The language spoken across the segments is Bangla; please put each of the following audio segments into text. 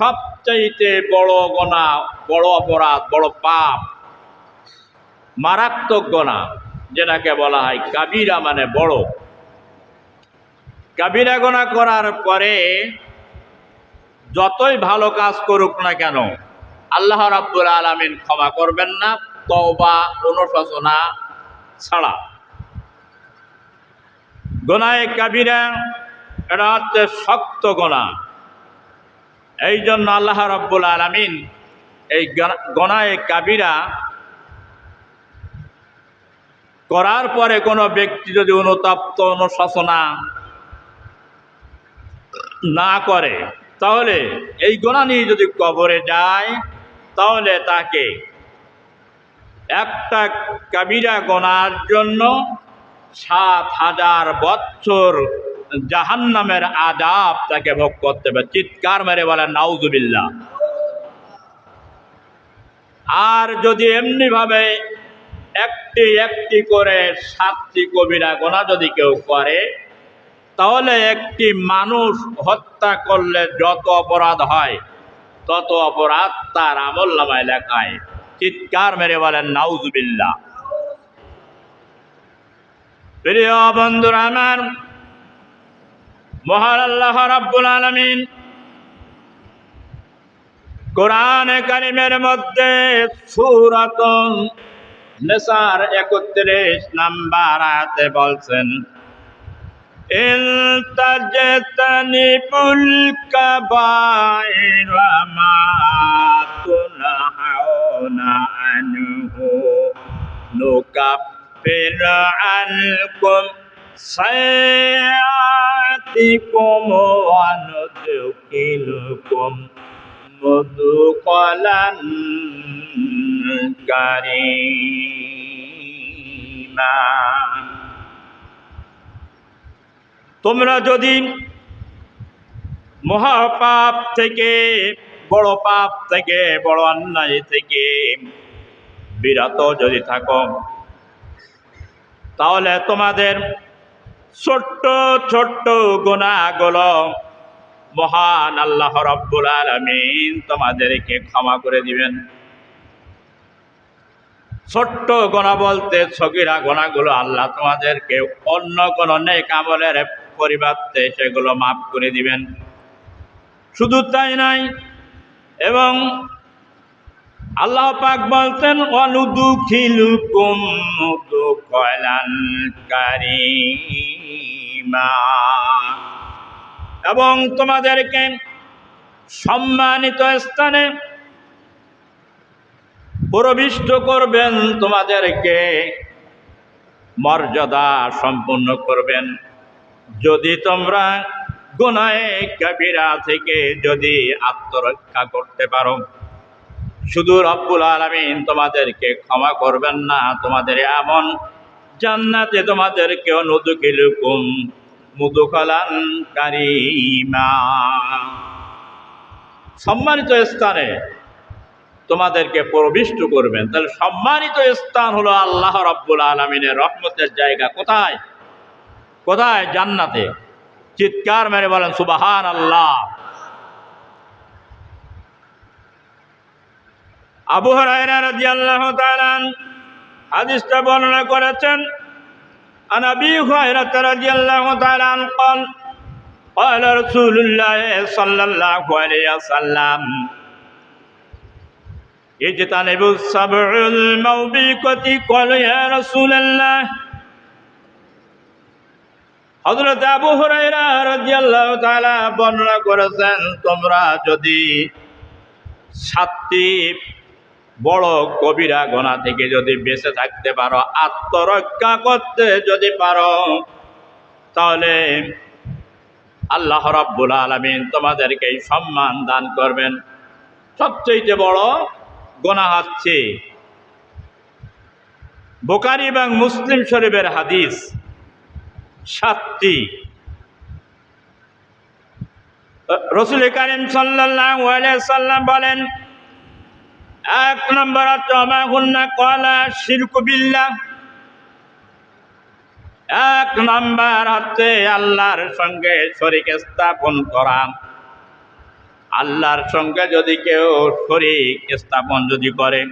সবচাইতে বড় গোনা, বড় অপরাধ, বড় পাপ, মারাত্মক গোনা, যেটাকে বলা হয় কাবিরা মানে বড়। কাবিরা গোনা করার পরে যতই ভালো কাজ করুক না কেন, আল্লাহ রাব্বুল আলামিন ক্ষমা করবেন না, তওবা, অনুশোচনা ছাড়া। গোনায় কাবিরা, এটা হচ্ছে শক্ত গোনা। এই জন্য আল্লাহ রাব্বুল আলামিন এই গনায় কাবিরা করার পরে কোনো ব্যক্তি যদি অনুতপ্ত অনুশাসনা না করে, তাহলে এই গোনা নিয়ে যদি কবরে যায়, তাহলে তাকে একটা কাবিরা গোনার জন্য সাত হাজার বছর জাহান্নামের আজাব তাকে ভোগ করতে হবে। চিৎকার মেরে বলেন নাউজুবিল্লাহ। আর যদি এমনিভাবে একটি একটি করে সাতটি কবিরা গোনা যদি কেউ করে, তাহলে একটি মানুষ হত্যা করলে যত অপরাধ হয়, তত অপরাধ তার আমল লেখায়। চিৎকার মেরে বলেন, নাউজুবিল্লাহ। প্রিয় বন্ধুরা আমার মহান আল্লাহ রাব্বুল আলমিন কোরআন কারিমের মধ্যে সুরাতন নেশার একত্রিশ নাম্বার আয়াতে বলছেন ইলতাজতানি পুল কাবাইর মা তুনহাউনা আনহু নুকাফির আনকুম سيئاتكم وندخلكم مدخلا كريما তোমরা যদি মহাপাপ থেকে বড় পাপ থেকে বড় অন্যায় থেকে বিরত যদি থাকো তাহলে তোমাদের ছোট্ট ছোট্ট গুণাগুলো মহান আল্লাহ রব্বুল আলমিন তোমাদেরকে ক্ষমা করে দিবেন। ছোট্ট গোনা বলতে ছগিরা গোনাগুলো আল্লাহ তোমাদেরকে অন্য কোনো নেক আমলের পরিবর্তে সেগুলো মাফ করে দিবেন। শুধু তাই নাই এবং আল্লাহ পাক বলতেন অনুদুখিলুকুম কারিমা। এবং তোমাদেরকে সম্মানিত স্থানে প্রবিষ্ট করবেন, তোমাদেরকে মর্যাদা সম্পন্ন করবেন। যদি তোমরা গুনায় কবিরা থেকে যদি আত্মরক্ষা করতে পারো। শুধু রব্বুল আলমিন তোমাদেরকে ক্ষমা করবেন না, তোমাদের এমন জান্নাতে তোমাদের তোমাদেরকে অনুদুকিলুকুম মুদুখালান কারিমা সম্মানিত স্থানে তোমাদেরকে প্রবিষ্ট করবেন। তাহলে সম্মানিত স্থান হলো আল্লাহ রব্বুল আলমিনের রহমতের জায়গা। কোথায়? কোথায়? জান্নাতে। চিৎকার মেরে বলেন সুবাহান আল্লাহ আবু হরাইরা রাদিয়াল্লাহু তাআলা হাদিসটা বর্ণনা করেছেন عن ابي هريره رضي الله تعالى عنه قال قال رسول الله صلى الله عليه وسلم اجتنبوا السبع الموبقة قالوا يا رسول الله হজরত আবু হুরাইরা রাদিয়াল্লাহু তাআলা বর্ণনা করেছেন তোমরা যদি সাতটি বড় কবিরা গোনা থেকে যদি বেঁচে থাকতে পারো, আত্মরক্ষা করতে যদি পারো, তাহলে আল্লাহ রাব্বুল আলামিন তোমাদেরকে সম্মান দান করবেন। সবচেয়ে বড় গোনা হচ্ছে বোকারি এবং মুসলিম শরীফের হাদিস সাতটি। রসুল করিম আলাইহি সাল্লাম বলেন এক নম্বর তমাহুন্না কলা শিরক বিল্লাহ। এক নম্বর হচ্ছে আল্লাহর সঙ্গে শরীক স্থাপন করা। আল্লাহর সঙ্গে যদি কেউ শরিক স্থাপন যদি করে,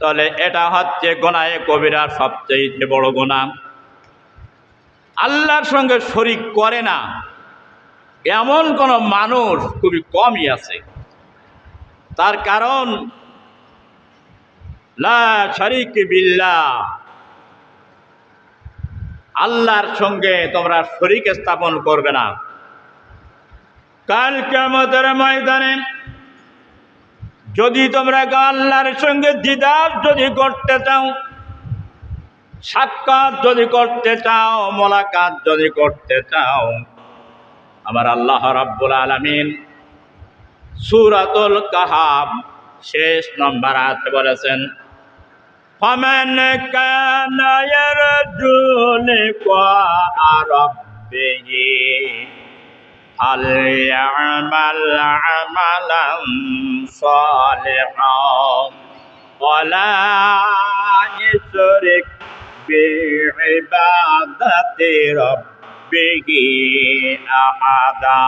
তাহলে এটা হচ্ছে গোনায় কবিরা সবচেয়ে বড় গোনা। আল্লাহর সঙ্গে শরিক করে না। এমন কোন মানুষ খুবই কমই আছে। তার কারণ বিল্লাহ। আল্লাহর সঙ্গে তোমরা শরিক স্থাপন করবে না। কাল কেমতের ময়দানে যদি তোমরা আল্লাহর সঙ্গে দিদার যদি করতে চাও, সাক্ষাৎ যদি করতে চাও, মোলাকাত যদি করতে চাও, আমার আল্লাহ রাব্বুল আলামিন সূরাতুল কাহাব শেষ নম্বর আয়াতে বলেছেন فمن كان يرجو لقاء ربه فليعمل عملا صالحا ولا يشرك بعبادة ربه أحدا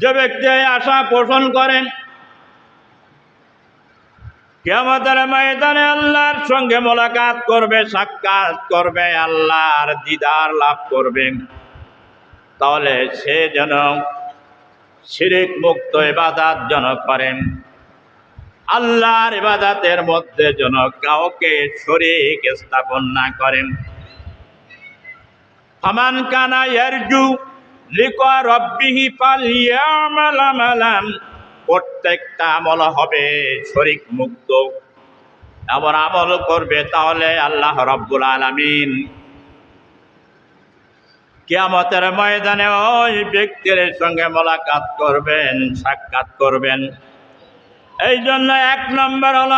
যে ব্যক্তি আশা পোষণ করেন কেমতের ময়দানে আল্লাহর সঙ্গে মোলাকাত করবে, সাক্ষাৎ করবে, আল্লাহর দিদার লাভ করবেন তাহলে সে যেন শিরিক মুক্ত ইবাদাত যেন করেন, আল্লাহর ইবাদাতের মধ্যে যেন কাউকে শরিক স্থাপন না করেন। ফামান কানা ইয়ারজু প্রত্যেকটা আমল হবে শরিক মুক্ত। এমন আমল করবে তাহলে আল্লাহ রব্বুল আলামিন কিয়ামতের ময়দানে ওই ব্যক্তির সঙ্গে মোলাকাত করবেন, সাক্ষাৎ করবেন। এই জন্য এক নম্বর হল,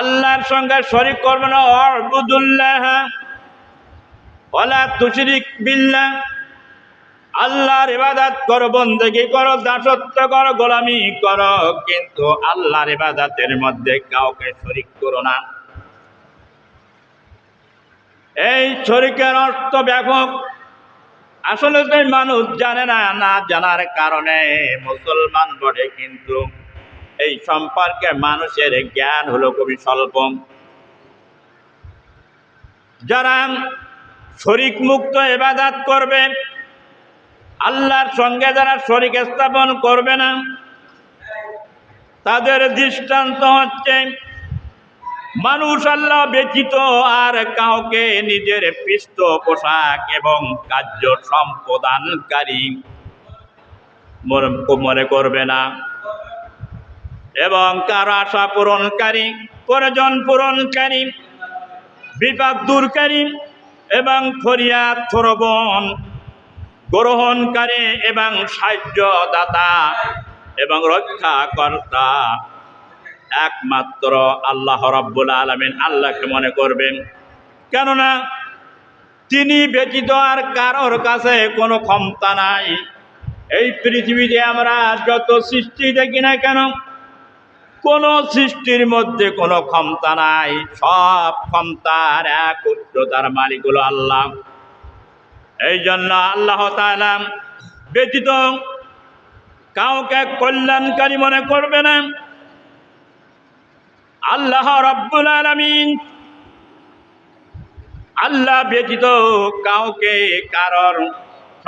আল্লাহর সঙ্গে শরিক করবেন অর্বুদুল্লাহ ওলা তুশরিক বিল্লাহ। আল্লাহর ইবাদত করো, বন্দেগি করো, দাসত্ব করো, গোলামি করো, কিন্তু আল্লাহর ইবাদাতের মধ্যে কাউকে শরিক করো না। এই শরিকের অর্থ ব্যাপক। আসলে তো মানুষ জানে না না জানার কারণে মুসলমান বটে, কিন্তু এই সম্পর্কে মানুষের জ্ঞান হলো খুবই স্বল্প। যারা শরিক মুক্ত ইবাদাত করবে আল্লাহর সঙ্গে যারা শরিক স্থাপন করবে না, তাদের দৃষ্টান্ত হচ্ছে মানুষ আল্লাহ ব্যতীত আর কাউকে নিজের পৃষ্ঠ পোশাক এবং কার্য সম্পাদনকারী মনে- করবে না। এবং কার আশা পূরণকারী, প্রয়োজন পূরণকারী, বিপাক দূরকারী এবং ফরিয়াদ শ্রবণ গ্রহণকারী এবং সাহায্যদাতা এবং রক্ষাকর্তা। একমাত্র আল্লাহ রব্বুল আলমিন আল্লাহকে মনে করবেন। কেননা তিনি ব্যতীত আর কারোর কাছে কোনো ক্ষমতা নাই। এই পৃথিবীতে আমরা যত সৃষ্টি দেখি না কেন, কোনো সৃষ্টির মধ্যে কোনো ক্ষমতা নাই। সব ক্ষমতার এক উচ্চতার মালিক হলো আল্লাহ। এই জন্য আল্লাহ তালাম ব্যতীত কাউকে কল্যাণকারী মনে করবে না। আল্লাহ রব্বুল আলমিন আল্লাহ ব্যতীত কাউকে কারোর